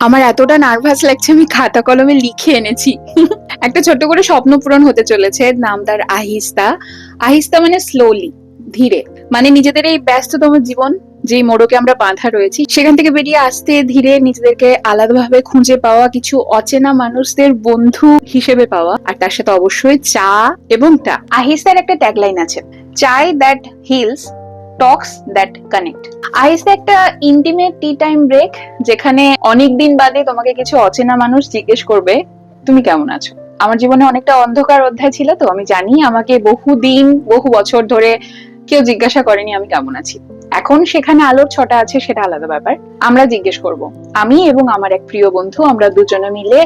আমার এতটা নার্ভাস লাগছে, আমি খাতা কলমে লিখে এনেছি। একটা ছোট্ট করে স্বপ্ন পূরণ হতে চলেছে, নাম তার আহিস্তা। আহিস্তা মানে স্লোলি ধীরে। মানে নিজেদের এই ব্যস্ততম জীবন, যেই মোড়কে আমরা বাঁধা রয়েছি, সেখান থেকে বেরিয়ে আসতে ধীরে নিজেদেরকে আলাদাভাবে খুঁজে পাওয়া, কিছু অচেনা মানুষদের বন্ধু হিসেবে পাওয়া, আর তার সাথে অবশ্যই চা এবং টা। আহিস্তার একটা ট্যাগলাইন আছে, chai that heals talks that connect Aahista একটা ইন্টিমেট টি টাইম ব্রেক যেখানে অনেক দিন বাদে তোমাকে কিছু অচেনা মানুষ জিজ্ঞেস করবে, তুমি কেমন আছো? আমার জীবনে অনেকটা অন্ধকার অধ্যায় ছিল, তো আমি জানি আমাকে বহু দিন বহু বছর ধরে কেউ জিজ্ঞাসা করেনি আমি কেমন আছি। এখন সেখানে আলোর ছটা আছে, সেটা আলাদা ব্যাপার। আমরা জিজ্ঞেস করব, আমি এবং আমার এক প্রিয় বন্ধু, আমরা দুজনে মিলে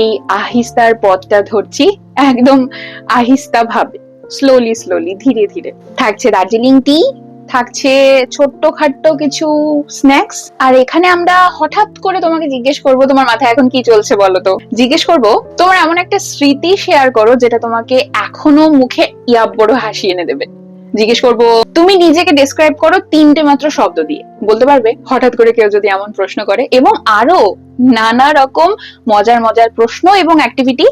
এই আহিস্তার পথটা ধরছি, একদম আহিস্তা ভাবে স্লোলি স্লোলি ধীরে ধীরে। থাকছে দার্জিলিং টি থাকছে ছোট্ট খাট্ট কিছু স্ন্যাক্স আর এখানে আমরা হঠাৎ করে তোমাকে জিজ্ঞেস করব, তোমার মাথায় এখন কি চলছে বলো তো? জিজ্ঞেস করব, তোমার এমন একটা স্মৃতি শেয়ার করো যেটা তোমাকে এখনও মুখে ইয়াব হাসি এনে দেবে। জিজ্ঞেস করব, তুমি নিজেকে ডেসক্রাইব করো তিনটে মাত্র শব্দ দিয়ে। বলতে পারবে? হঠাৎ করে কেউ যদি এমন প্রশ্ন করে এবং আরও নানা রকম মজার মজার প্রশ্ন এবং অ্যাক্টিভিটি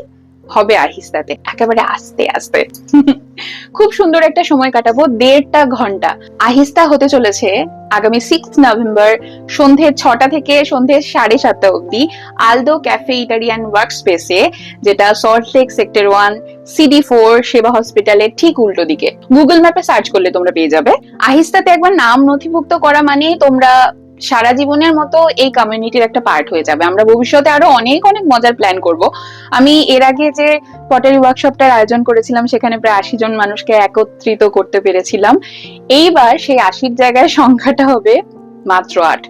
হবে আহিস্তাতে একেবারে আস্তে আস্তে। খুব সুন্দর একটা সময় কাটাবো, দেড়টা ঘণ্টা। আহিস্তা হতে চলেছে আগামী সিক্স নভেম্বর সন্ধে ছটা থেকে সন্ধে সাড়ে সাতটা অবধি আলদো ক্যাফে ইটালিয়ান ওয়ার্ক স্পেসে যেটা Salt Lake sector one CD four Seva হসপিটালের ঠিক উল্টো দিকে। গুগল ম্যাপে সার্চ করলে তোমরা পেয়ে যাবে। আহিস্তাতে একবার নাম নথিভুক্ত করা মানে তোমরা সারা জীবনের মতো এই কমিউনিটির একটা পার্ট হয়ে যাবে। আমরা ভবিষ্যতে আরও অনেক অনেক মজার প্ল্যান করব। আমি এর আগে যে পটারি ওয়ার্কশপটার আয়োজন করেছিলাম, সেখানে প্রায় আশি জন মানুষকে একত্রিত করতে পেরেছিলাম। এইবার সেই আশির জায়গায় সংখ্যাটা হবে মাত্র আট।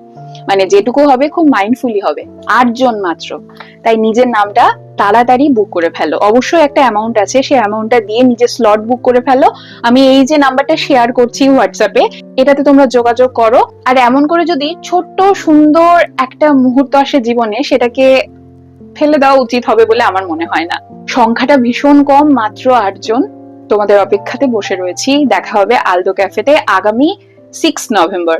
মানে যেটুকু হবে খুব মাইন্ডফুলি হবে। আট জন মাত্র। তাই নিজের নামটা তাড়াতাড়ি বুক করে ফেলো। অবশ্যই একটা অ্যামাউন্ট আছে, সেই অ্যামাউন্টটা দিয়ে নিজের স্লট বুক করে ফেলো। আমি এই যে নাম্বারটা শেয়ার করছি হোয়াটসঅ্যাপে এটাতে তোমরা যোগাযোগ করো। আর এমন করে যদি ছোট্ট, সুন্দর একটা মুহূর্ত আসে জীবনে, সেটাকে ফেলে দেওয়া উচিত হবে বলে আমার মনে হয় না। সংখ্যাটা ভীষণ কম, মাত্র আটজন তোমাদের অপেক্ষাতে বসে রয়েছি। দেখা হবে আলদো ক্যাফেতে আগামী সিক্স নভেম্বর